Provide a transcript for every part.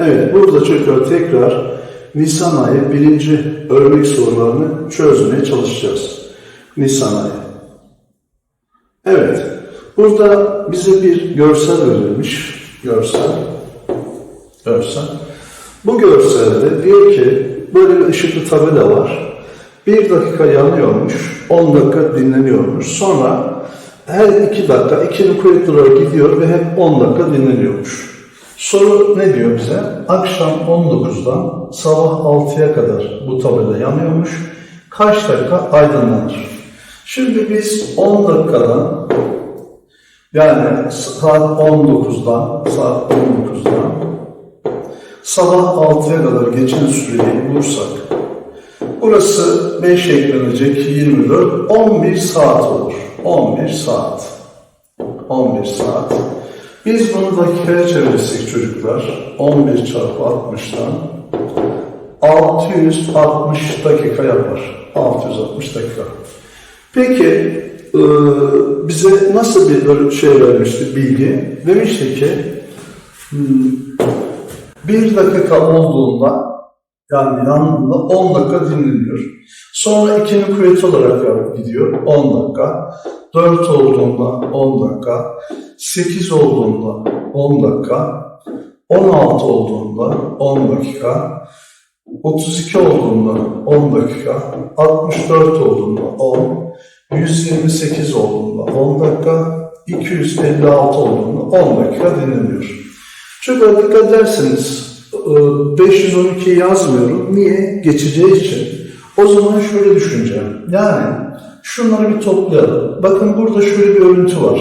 Evet, burada çocuklar tekrar Nisan ayı birinci örnek sorularını çözmeye çalışacağız. Nisan ayı. Evet, burada bize bir görsel verilmiş. Görsel. Görsel. Bu görselde diyor ki böyle bir ışıklı tabela var. Bir dakika yanıyormuş, 10 dakika dinleniyormuş. Sonra her iki dakika ikili kuvvetli olarak gidiyor ve hep 10 dakika dinleniyormuş. Soru ne diyor bize? Akşam 19'dan sabah 6'ya kadar bu tabela yanıyormuş. Kaç dakika aydınlanır? Şimdi biz 10 dakikadan yani saat 19'dan saat 19'dan sabah 6'ya kadar geçen süreyi bulursak burası 5 eklenecek 24 11 saat olur. 11 saat. 11 saat. Biz bunu dakikaya çevirirsek çocuklar 11 çarpı 60'tan 660 dakika yapar. 660 dakika. Peki e, bize nasıl bir böyle şey vermişti bilgi? Demişti ki hmm, bir dakika olduğunda yani yanında 10 dakika dinleniyor. Sonra ikinin kuvveti olarak gidiyor 10 dakika. 4 olduğunda 10 dakika. 8 olduğunda 10 dakika. 16 olduğunda 10 dakika. 32 olduğunda 10 dakika. 64 olduğunda 10. 128 olduğunda 10 dakika. 256 olduğunda 10 dakika dinleniyor. Çok dikkat ederseniz 512 yazmıyorum. Niye? Geçeceği için. O zaman şöyle düşüneceğim. Yani şunları bir toplayalım. Bakın burada şöyle bir örüntü var.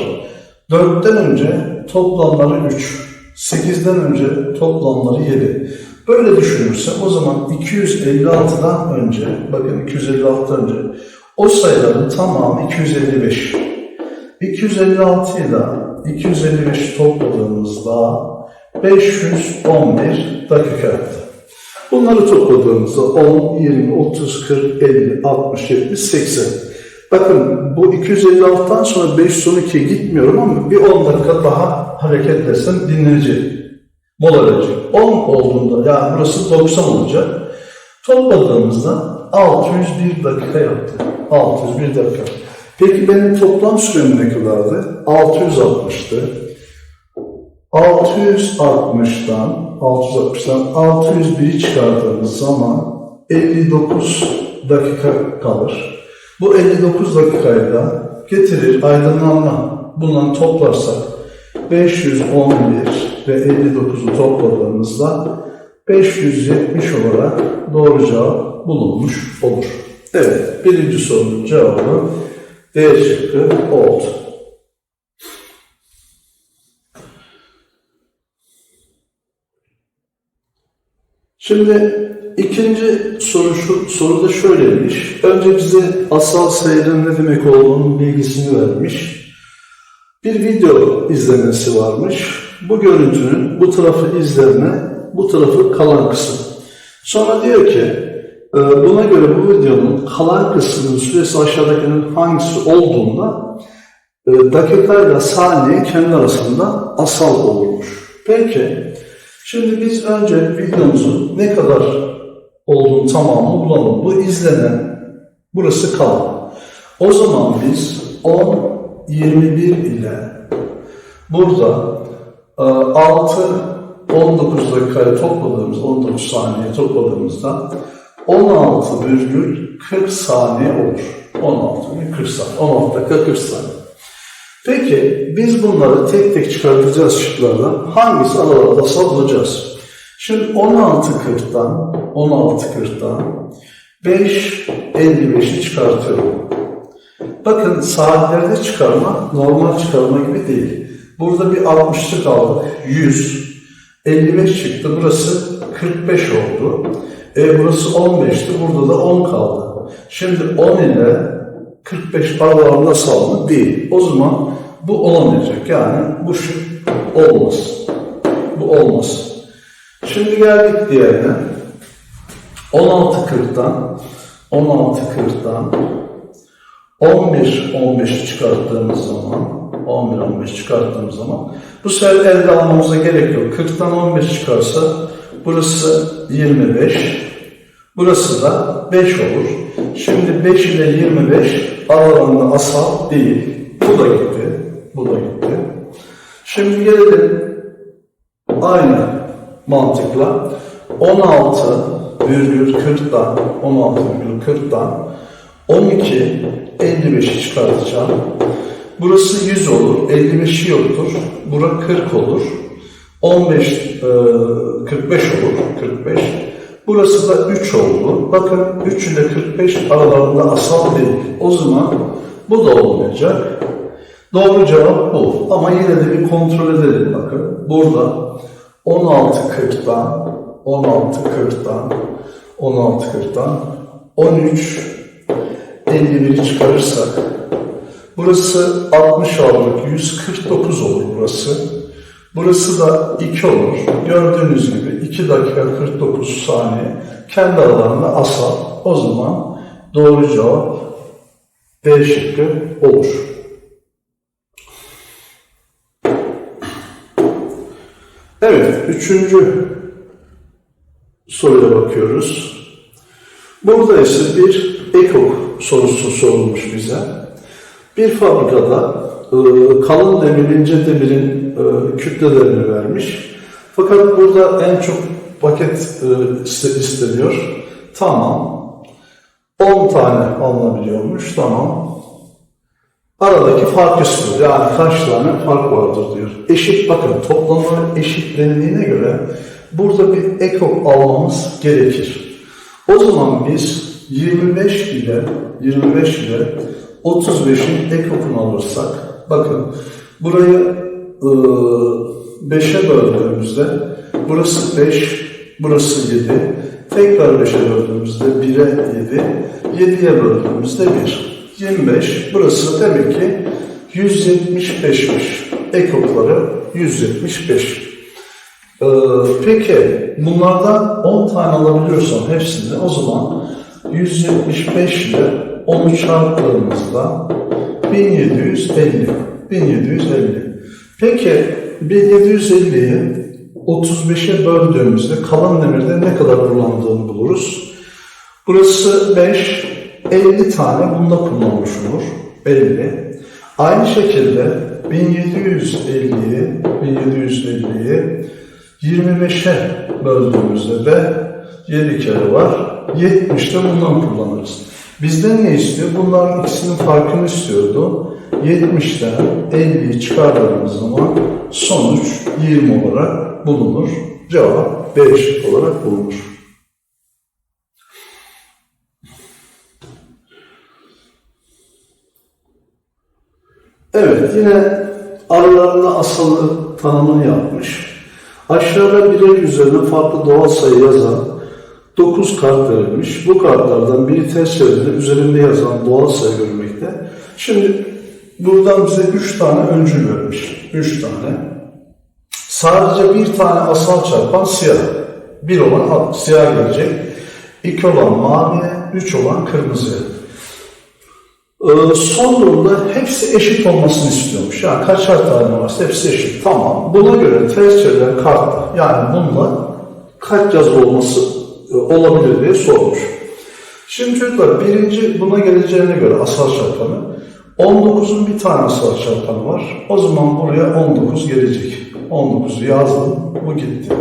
4'ten önce toplamları 3. 8'den önce toplamları 7. Böyle düşünürsem o zaman 256'dan önce, bakın 256'dan önce o sayıların tamamı 255. 256 ile 255 topladığımızda 511 dakika yaptı. Bunları topladığımızda 10, 20, 30, 40, 50, 60, 70, 80. Bakın bu 256'dan sonra 512'ye gitmiyorum ama bir 10 dakika daha hareketlesem dinlenecek. Mola verecek. 10 olduğunda yani burası 90 olacak. Topladığımızda 601 dakika yaptı. 601 dakika. Peki benim toplam sürem ne kadardı? 660'tı. 660'dan 660'dan 601'i çıkardığımız zaman 59 dakika kalır. Bu 59 dakikayla getirir aydınlanma. Bundan toplarsak 511 ve 59'u topladığımızda 570 olarak doğru cevap bulunmuş olur. Evet, birinci sorunun cevabı D şıkkı oldu. Şimdi ikinci soru şu, soruda şöyleymiş. Önce bize asal sayının ne demek olduğunun bilgisini vermiş. Bir video izlemesi varmış. Bu görüntünün bu tarafı izlenme, bu tarafı kalan kısım. Sonra diyor ki, e, buna göre bu videonun kalan kısmının süresi aşağıdakinin hangisi olduğunda e, dakikayla saniye kendi arasında asal olurmuş. Peki, Şimdi biz önce videomuzun ne kadar olduğunu tamamını bulalım. Bu izlenen, burası kalan. O zaman biz 10, 21 ile burada 6, 19 dakikayı topladığımız, 19 saniye topladığımızda 16 virgül 40 saniye olur. 16 virgül 40 saniye. 16 dakika 40 saniye. Peki biz bunları tek tek çıkartacağız şıklardan. Hangisi aralarda bulacağız? Şimdi 16.40'dan 16.40'dan 5.55'i çıkartıyorum. Bakın saatlerde çıkarma normal çıkarma gibi değil. Burada bir 60'lık aldık. 100. 55 çıktı. Burası 45 oldu. E burası 15'ti. Burada da 10 kaldı. Şimdi 10 ile 45 aralarında sağlanır değil. O zaman bu olamayacak. Yani bu şık olmaz. Bu olmaz. Şimdi geldik diğerine. 16.40'dan 16.40'dan 11 15'i çıkarttığımız zaman 11 15 çıkarttığımız zaman bu sefer elde almamıza gerek yok. 40'tan 15 çıkarsa Burası 25. Burası da 5 olur. Şimdi 5 ile 25 aralarında asal değil. Bu da gitti. Bu da gitti. Şimdi gelelim aynı mantıkla 16 virgül 40'dan 16 virgül 40'dan 12 55'i çıkartacağım. Burası 100 olur. 55'i yoktur. Bura 40 olur. 15 e, 45 olur. 45. Burası da 3 oldu. Bakın 3 ile 45 aralarında asal değil. O zaman bu da olmayacak. Doğru cevap bu. Ama yine de bir kontrol edelim bakın. Burada 16.40'dan 16.40'dan 16.40'dan 13 51'i çıkarırsak burası 60 aldık 149 olur burası. Burası da 2 olur. Gördüğünüz gibi 2 dakika 49 saniye kendi aralarında asal. O zaman doğru cevap D şıkkı olur. Evet, üçüncü soruya bakıyoruz. Burada ise bir ekok sorusu sorulmuş bize. Bir fabrikada e, kalın demir, ince demirin e, kütlelerini vermiş. Fakat burada en çok paket e, iste- isteniyor. Tamam. 10 tane alınabiliyormuş. Tamam. Aradaki farkı istiyor. Yani kaç tane fark vardır diyor. Eşit bakın toplamı eşitlendiğine göre burada bir ekok almamız gerekir. O zaman biz 25 ile 25 ile 35'in ekokunu alırsak bakın burayı 5'e böldüğümüzde burası 5, burası 7. Tekrar 5'e böldüğümüzde 1'e 7, 7'ye böldüğümüzde 1. 25. Burası demek ki 175'miş. Ekokları 175. Ee, peki bunlardan 10 tane alabiliyorsam hepsini o zaman 175 ile 10'u çarptığımızda 1750. 1750. Peki 1750'yi 35'e böldüğümüzde kalan demirde ne kadar kullandığını buluruz. Burası 5, 50 tane bunda kullanılmış olur. 50. Aynı şekilde 1750'yi 1750'yi 25'e böldüğümüzde de 7 kere var. 70 de bundan kullanırız. Bizden ne istiyor? Bunların ikisinin farkını istiyordu. 70'ten 50'yi çıkardığımız zaman sonuç 20 olarak bulunur. Cevap B olarak bulunur. Evet, yine aralarında asalı tanımını yapmış. Aşağıda birer üzerine farklı doğal sayı yazan 9 kart verilmiş. Bu kartlardan biri ters çevirde üzerinde yazan doğal sayı görülmekte. Şimdi buradan bize 3 tane öncül vermiş. 3 tane. Sadece bir tane asal çarpan siyah. Bir olan siyah gelecek. 2 olan maviye, 3 olan kırmızıya. Ee, son durumda hepsi eşit olmasını istiyormuş. Yani kaçar tane varsa hepsi eşit. Tamam. Buna göre ters çevrilen kartta yani bununla kaç yazı olması e, olabilir diye sormuş. Şimdi çocuklar birinci buna geleceğine göre asal çarpanı 19'un bir tane asal çarpanı var. O zaman buraya 19 gelecek. 19'u yazdım. Bu gitti.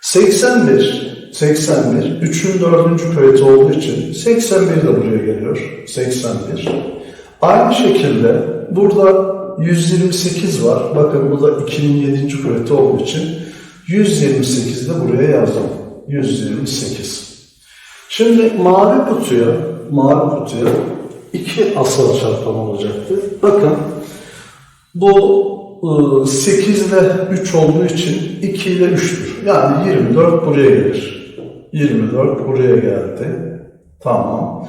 81 81, 3'ün 4. kuvveti olduğu için 81 de buraya geliyor. 81. Aynı şekilde burada 128 var. Bakın bu da 2'nin 7. kuvveti olduğu için 128 de buraya yazdım. 128. Şimdi mavi kutuya, mavi kutuya iki asal çarpan olacaktı. Bakın bu 8 ile 3 olduğu için 2 ile 3'tür. Yani 24 buraya gelir. 24 buraya geldi. Tamam.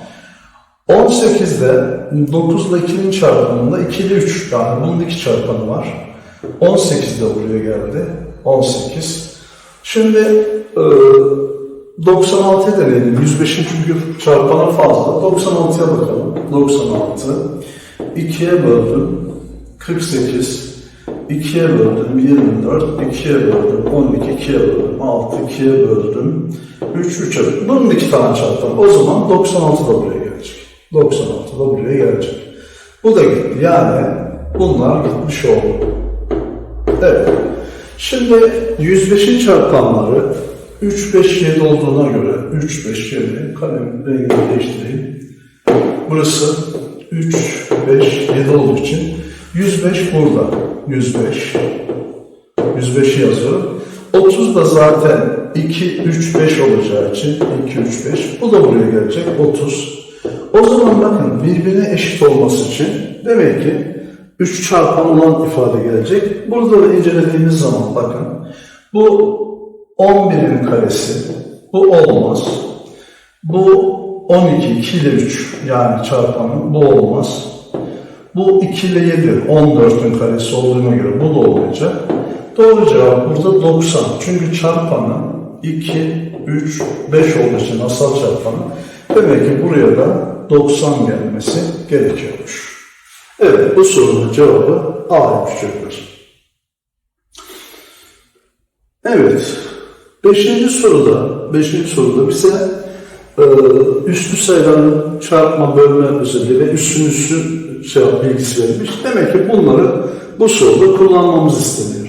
18'de 9 ile 2'nin çarpanında 2 ile 3 yani bunun iki çarpanı var. 18 de buraya geldi. 18. Şimdi e, 96'ya deneyelim. 105. çünkü çarpanı fazla. 96'ya bakalım. 96. 2'ye böldüm. 48. 2'ye böldüm 24, 2'ye böldüm 12, 2'ye böldüm 6, 2'ye böldüm 3, 3'e böldüm. Bunun iki tane çarpanı. O zaman 96 da buraya gelecek. 96 da buraya gelecek. Bu da gitti. Yani bunlar gitmiş oldu. Evet. Şimdi 105'in çarpanları 3, 5, 7 olduğuna göre 3, 5, 7 kalem rengini değiştireyim. Burası 3, 5, 7 olduğu için 105 burada. 105. 105'i yazıyorum. 30 da zaten 2, 3, 5 olacağı için 2, 3, 5. Bu da buraya gelecek. 30. O zaman bakın birbirine eşit olması için demek ki 3 çarpan olan ifade gelecek. Burada da incelediğimiz zaman bakın bu 11'in karesi. Bu olmaz. Bu 12, 2 ile 3 yani çarpanı bu olmaz. Bu 2 ile 7, 14'ün karesi olduğuna göre bu da olmayacak. Doğru cevap burada 90. Çünkü çarpanı 2, 3, 5 olduğu için asal çarpanı. Demek ki buraya da 90 gelmesi gerekiyormuş. Evet bu sorunun cevabı A'ymış çocuklar. Evet. Beşinci soruda, beşinci soruda bize e, üstü sayıların çarpma bölme özelliği ve üstün üstü şey, bilgisi verilmiş. Demek ki bunları bu soruda kullanmamız isteniyor.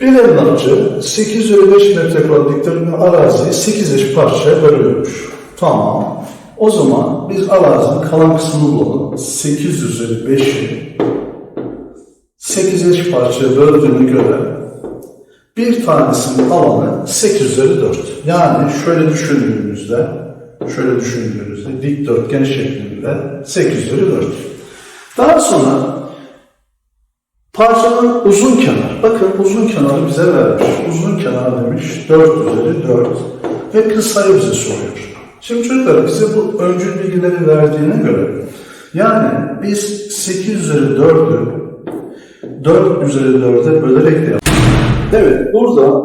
Bir emlakçı 855 metrekare dikdörtgen araziyi 8 eş parçaya bölüyormuş. Tamam. O zaman biz arazinin kalan kısmını bulalım. 8 üzeri 5'i 8 eş parçaya böldüğüne göre bir tanesinin alanı 8 üzeri 4. Yani şöyle düşündüğümüzde, şöyle düşündüğümüzde dikdörtgen şeklinde 8 üzeri 4. Daha sonra parçanın uzun kenar. Bakın uzun kenarı bize vermiş. Uzun kenar demiş 4 üzeri 4 ve kısayı bize soruyor. Şimdi çocuklar bize bu öncül bilgileri verdiğine göre yani biz 8 üzeri 4'ü 4 üzeri 4'e bölerek de yaptık. Evet, burada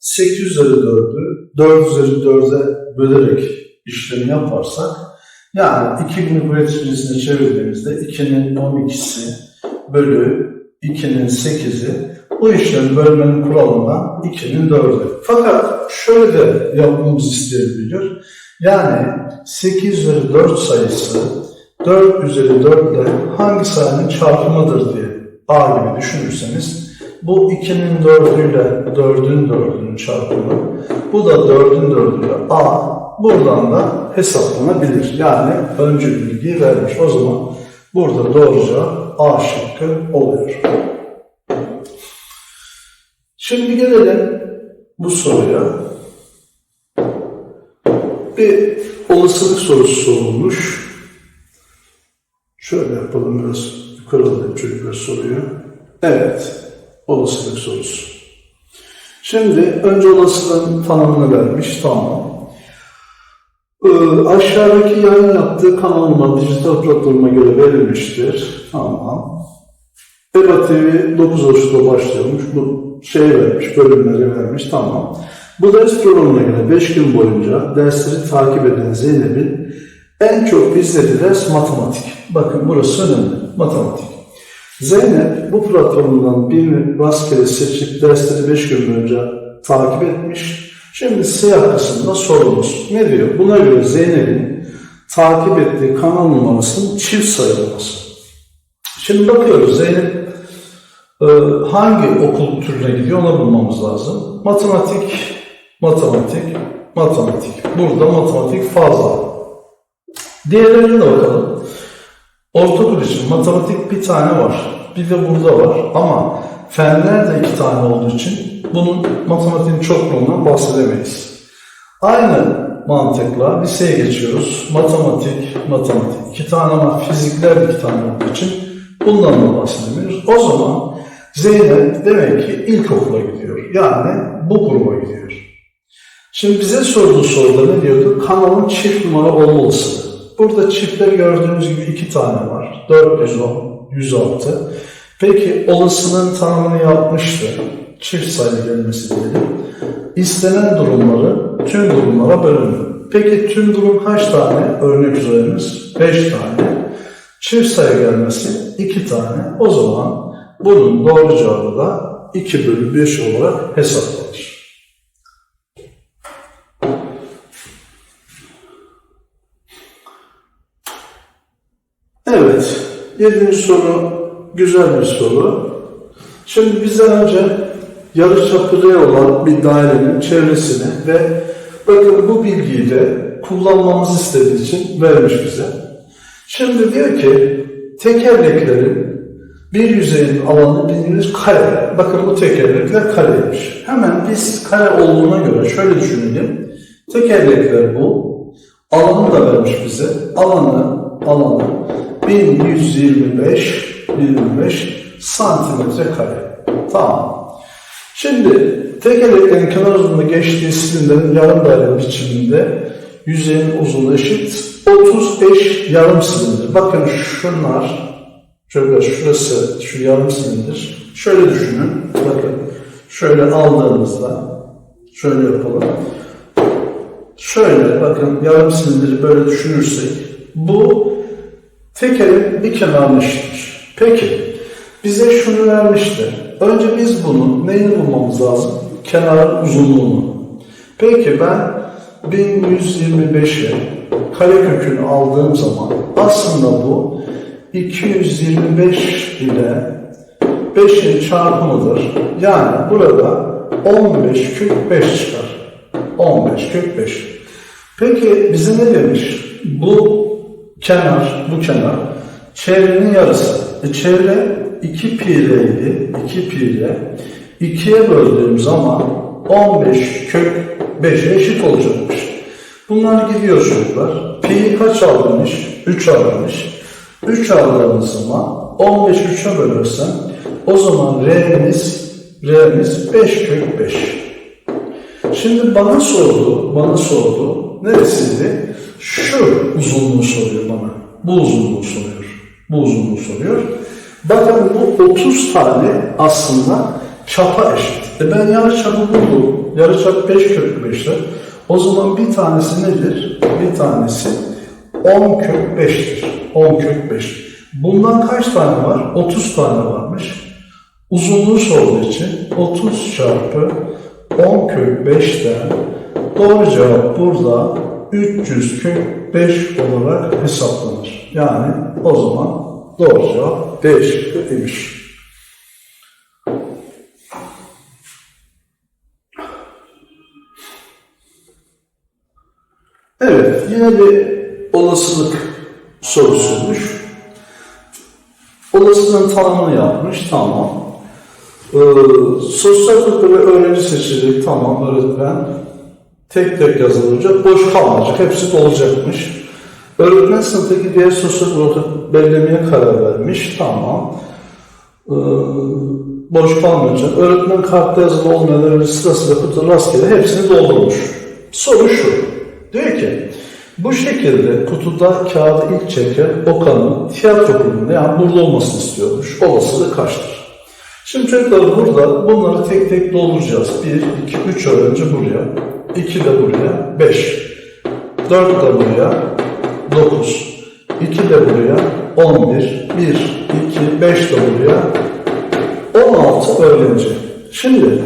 8 üzeri 4'ü 4 üzeri 4'e bölerek işlemi yaparsak, yani 2000'i bu yetişmesine çevirdiğimizde 2'nin 12'si bölü 2'nin 8'i bu işlemi bölmenin kuralından 2'nin 4'ü. Fakat şöyle de yapmamızı isteyebiliyor. Yani 8 üzeri 4 sayısı 4 üzeri 4 ile hangi sayının çarpımıdır diye A gibi düşünürseniz bu 2'nin 4'üyle 4'ün 4'ünün çarpımı. Bu da 4'ün 4'üyle A. Buradan da hesaplanabilir. Yani öncü bilgiyi vermiş. O zaman burada doğru cevap A şıkkı oluyor. Şimdi gelelim bu soruya. Bir olasılık sorusu sorulmuş. Şöyle yapalım biraz yukarı alayım çocuklar soruyu. Evet, olasılık sorusu. Şimdi önce olasılığın tanımını vermiş, tamam. Ee, aşağıdaki yayın yaptığı kanalıma dijital platforma göre verilmiştir. Tamam. EBA TV 9 Ağustos'ta başlıyormuş. Bu şey vermiş, bölümleri vermiş. Tamam. Bu ders programına göre 5 gün boyunca dersleri takip eden Zeynep'in en çok izlediği ders matematik. Bakın burası önemli. Matematik. Zeynep bu platformdan birini rastgele seçip dersleri 5 gün boyunca takip etmiş. Şimdi siyah kısımda sorumuz. Ne diyor? Buna göre Zeynep'in takip ettiği kanal numarasının çift sayı olması. Şimdi bakıyoruz Zeynep e, hangi okul türüne gidiyor ona bulmamız lazım. Matematik, matematik, matematik. Burada matematik fazla. Diğerlerine de bakalım. Ortaokul için matematik bir tane var. Bir de burada var. Ama fenler de iki tane olduğu için bunun matematiğin çokluğundan bahsedemeyiz. Aynı mantıkla liseye geçiyoruz. Matematik, matematik. iki tane ama fizikler iki tane olduğu için bundan da bahsedemiyoruz. O zaman Zeynep demek ki ilkokula gidiyor. Yani bu gruba gidiyor. Şimdi bize sorduğu soruda ne diyordu? Kanalın çift numara olmalısı. Burada çiftler gördüğünüz gibi iki tane var. 410, 106. Peki olasılığın tanımını yapmıştı. Çift sayı gelmesi diyelim. İstenen durumları tüm durumlara bölünür. Peki tüm durum kaç tane? Örnek üzerimiz 5 tane. Çift sayı gelmesi 2 tane. O zaman Bunun doğru cevabı da 2 bölü 5 olarak hesaplanır. Evet, yedinci soru güzel bir soru. Şimdi bizden önce yarıçapı R olan bir dairenin çevresini ve bakın bu bilgiyi de kullanmamızı istediği için vermiş bize. Şimdi diyor ki tekerleklerin bir yüzeyin alanı bildiğiniz kare. Bakın bu tekerlekler kareymiş. Hemen biz kare olduğuna göre şöyle düşünelim. Tekerlekler bu. Alanı da vermiş bize. Alanı, alanı 1125 25 santimetre kare. Tamam. Şimdi tekerleklerin kenar uzunluğu geçtiği silindirin yarım daire biçiminde yüzeyin uzunluğu eşit 30 eş yarım silindir. Bakın şunlar şöyle şurası şu yarım silindir. Şöyle düşünün. Bakın şöyle aldığımızda şöyle yapalım. Şöyle bakın yarım silindiri böyle düşünürsek bu tekerin bir kenarını eşittir. Peki bize şunu vermişti. Önce biz bunun neyini bulmamız lazım? Kenarın uzunluğunu. Peki ben 1125'e karekökünü aldığım zaman aslında bu 225 ile 5'in çarpımıdır. Yani burada 15 kök 5 çıkar. 15 kök 5. Peki bize ne demiş? Bu kenar, bu kenar çevrenin yarısı. E çevre 2 pi r'ydi. 2 pi r. 2'ye böldüğüm zaman 15 kök 5'e eşit olacakmış. Bunlar gidiyor çocuklar. Pi'yi kaç almış? 3 almış. 3 aldığımız zaman 15 3'e bölersem o zaman R'miz R'miz 5 kök 5. Şimdi bana sordu, bana sordu. Neresiydi? Şu uzunluğu soruyor bana. Bu uzunluğu soruyor. Bu uzunluğu soruyor. Bakın bu 30 tane aslında çapa eşit. E ben yarı çapı buldum. Yarı çap 5 kök 5'tir. O zaman bir tanesi nedir? Bir tanesi 10 kök 5'tir. 10 kök 5. Bundan kaç tane var? 30 tane varmış. Uzunluğu sorduğu için 30 çarpı 10 kök 5'ten doğru cevap burada 300 kök 5 olarak hesaplanır. Yani o zaman doğru cevap D şıkkı imiş. Evet, yine bir olasılık sorusuymuş. Olasılığın tanımını yapmış, tamam. Ee, sosyal fakülte öğrenci seçilecek, tamam öğretmen. Tek tek yazılacak, boş kalmayacak, hepsi dolacakmış. Öğretmen sınıftaki diğer sosyal grubu belirlemeye karar vermiş, tamam. Ee, boş kalmayacak. Öğretmen kartta yazılı olmayan öğrenci sırasıyla kutu rastgele hepsini doldurmuş. Soru şu, diyor ki, bu şekilde kutuda kağıdı ilk çeken Okan'ın tiyatro kulübünde yani burada olmasını istiyormuş. Olasılığı kaçtır? Şimdi çocuklar burada bunları tek tek dolduracağız. 1, 2, 3 öğrenci buraya. 2 de buraya. 5. 4 de buraya. 9. 2 de buraya. 11. 1, 2, 5 de buraya. 16 öğrenci. Şimdi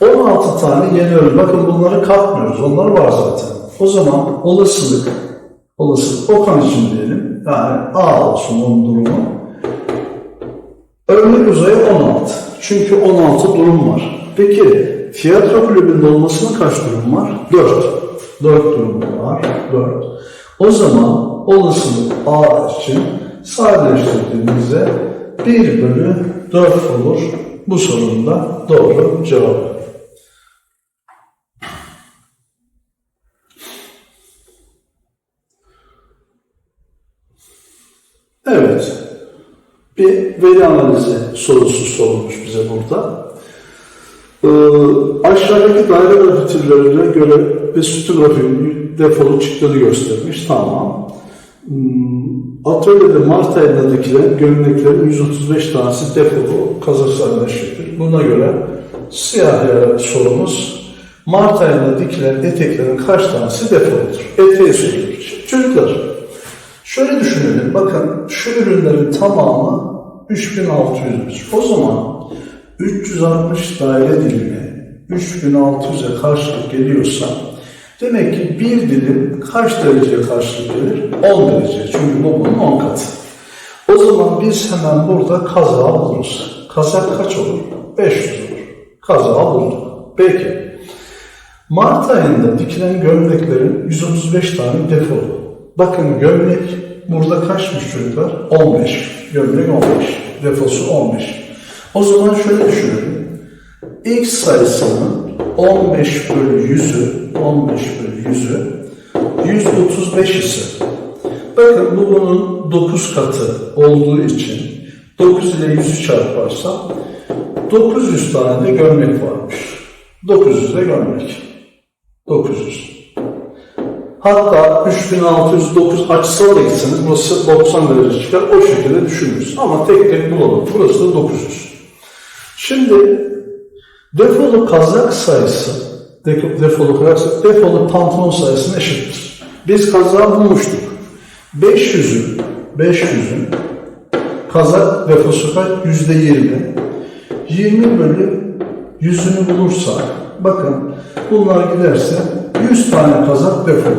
16 tane yeni öğrenci. Bakın bunları katmıyoruz. Onlar var zaten. O zaman olasılık, olasılık Okan için diyelim. Yani A olsun onun durumu. Örnek uzayı 16. Çünkü 16 durum var. Peki tiyatro kulübünde olmasına kaç durum var? 4. 4 durum var. 4. O zaman olasılık A için sadeleştirdiğimizde 1 bölü 4 olur. Bu sorunun da doğru cevabı. Evet. Bir veri analizi sorusu sorulmuş bize burada. Ee, aşağıdaki daire grafiği türlerine göre ve sütun grafiğinin defolu çıktığını göstermiş. Tamam. Hmm, atölyede Mart ayında dikilen gömleklerin 135 tanesi defolu Kazakistan'da eşittir. Buna göre siyah sorumuz Mart ayında dikilen eteklerin kaç tanesi defoludur? Eteği soruyor. Çocuklar Şöyle düşünelim, bakın şu ürünlerin tamamı 3600'müş. O zaman 360 daire dilimi 3600'e karşılık geliyorsa demek ki bir dilim kaç dereceye karşılık gelir? 10 derece. Çünkü bu bunun 10 katı. O zaman biz hemen burada kazağı buluruz. Kazak kaç olur? 500 olur. Kazağı bulduk. Peki. Mart ayında dikilen gömleklerin 135 tane defolu. Bakın gömlek burada kaçmış çocuklar? 15. Gömlek 15. Defosu 15. O zaman şöyle düşünelim. X sayısının 15 bölü 100'ü 15 bölü 100'ü 135 ise bakın bu bunun 9 katı olduğu için 9 ile 100'ü çarparsam 900 tane de gömlek varmış. 900 de gömlek. 900. Hatta 3609 açısal da gitseniz burası 90 derece çıkar. O şekilde düşünürüz. Ama tek tek bulalım. Burası da 900. Şimdi defolu kazak sayısı de- defolu kazak defolu pantolon sayısına eşittir. Biz kazağı bulmuştuk. 500'ün 500'ün kazak defosu kaç? Yüzde 20. 20 bölü yüzünü bulursak bakın bunlar giderse 100 tane kazak defolu.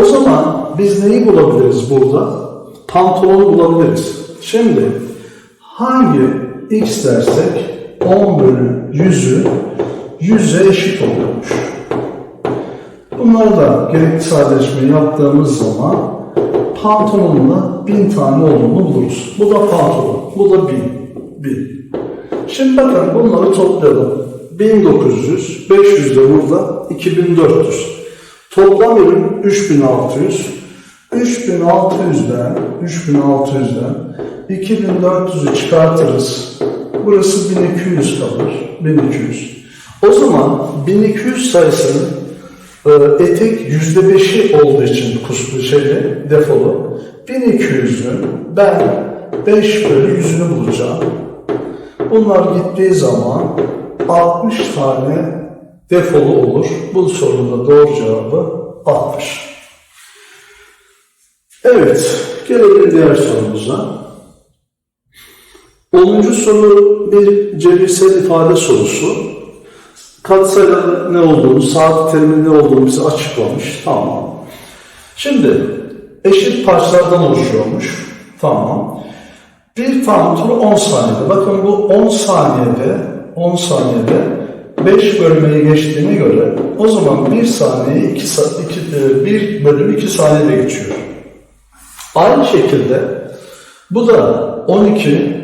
O zaman biz neyi bulabiliriz burada? Pantolonu bulabiliriz. Şimdi hangi x dersek 10 bölü 100'ü 100'e eşit oluyormuş. Bunları da gerekli sadeleşme yaptığımız zaman pantolonla 1000 tane olduğunu buluruz. Bu da pantolon, bu da 1000. 1000. Şimdi bakın bunları toplayalım. 1900, 500 de burada 2400. Toplam ürün 3600. 3600'den 3600'den 2400'ü çıkartırız. Burası 1200 kalır. 1200. O zaman 1200 sayısının e, etek %5'i olduğu için kuslu şeyle defolu 1200'ün ben 5 bölü 100'ünü bulacağım. Bunlar gittiği zaman 60 tane defolu olur. Bu sorunun da doğru cevabı 60. Evet, gelelim diğer sorumuza. 10. soru bir cebirsel ifade sorusu. Katsayıların ne olduğunu, saat terimin ne olduğunu bize açıklamış. Tamam. Şimdi eşit parçalardan oluşuyormuş. Tamam. Bir tane turu 10 saniyede. Bakın bu 10 saniyede 10 saniyede 5 bölmeyi geçtiğine göre o zaman 1 saniye 2, 2 1 bölüm 2 saniyede geçiyor. Aynı şekilde bu da 12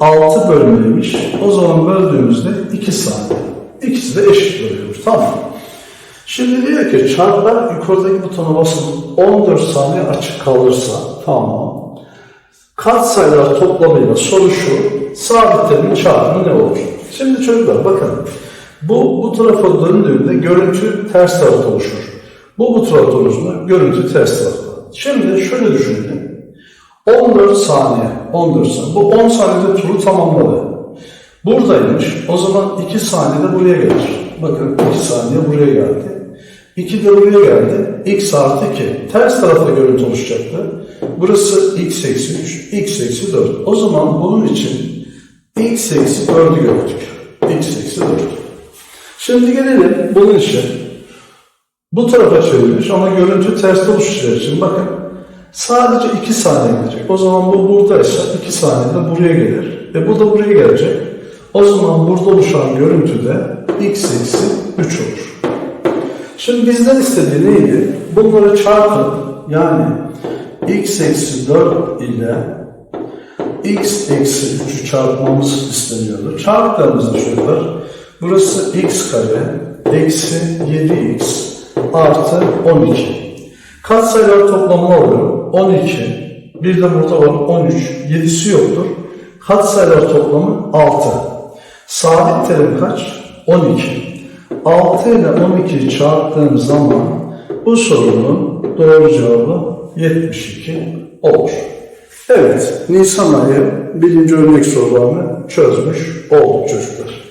6 bölmeymiş. O zaman böldüğümüzde 2 saniye. İkisi de eşit bölüyormuş. Tamam. Şimdi diyor ki çarplar yukarıdaki butona basılı 14 saniye açık kalırsa tamam. Katsayılar toplamıyla soru şu, sabitlerin çarpımı ne olur? Şimdi çocuklar bakın, bu bu tarafa döndüğünde görüntü ters tarafta oluşur. Bu bu oluştuğunda görüntü ters tarafta. Şimdi şöyle düşünelim. 14 saniye, 14 saniye. Bu 10 saniyede turu tamamladı. Buradaymış. O zaman 2 saniyede buraya gelir. Bakın 2 saniye buraya geldi. 2 de buraya geldi. X artı 2. Ters tarafta görüntü oluşacaktı. Burası x eksi 3, x eksi 4. O zaman bunun için x eksi 4'ü gördük. x eksi 4. Şimdi gelelim bunun için. Bu tarafa çevirmiş ama görüntü terste oluşacağı için bakın sadece 2 saniye gidecek. O zaman bu buradaysa 2 saniyede buraya gelir. E bu da buraya gelecek. O zaman burada oluşan görüntüde x eksi 3 olur. Şimdi bizden istediği neydi? Bunları çarpın. Yani x eksi 4 ile x eksi 3'ü çarpmamız isteniyordu. Çarptığımızda çocuklar burası x kare eksi 7x artı 12. Katsayılar toplamı oluyor. 12. Bir de burada var 13. 7'si yoktur. Katsayılar toplamı 6. Sabit terim kaç? 12. 6 ile 12'yi çarptığım zaman bu sorunun doğru cevabı 72 olur. Evet, Nisan ayı birinci örnek sorularını çözmüş olduk çocuklar.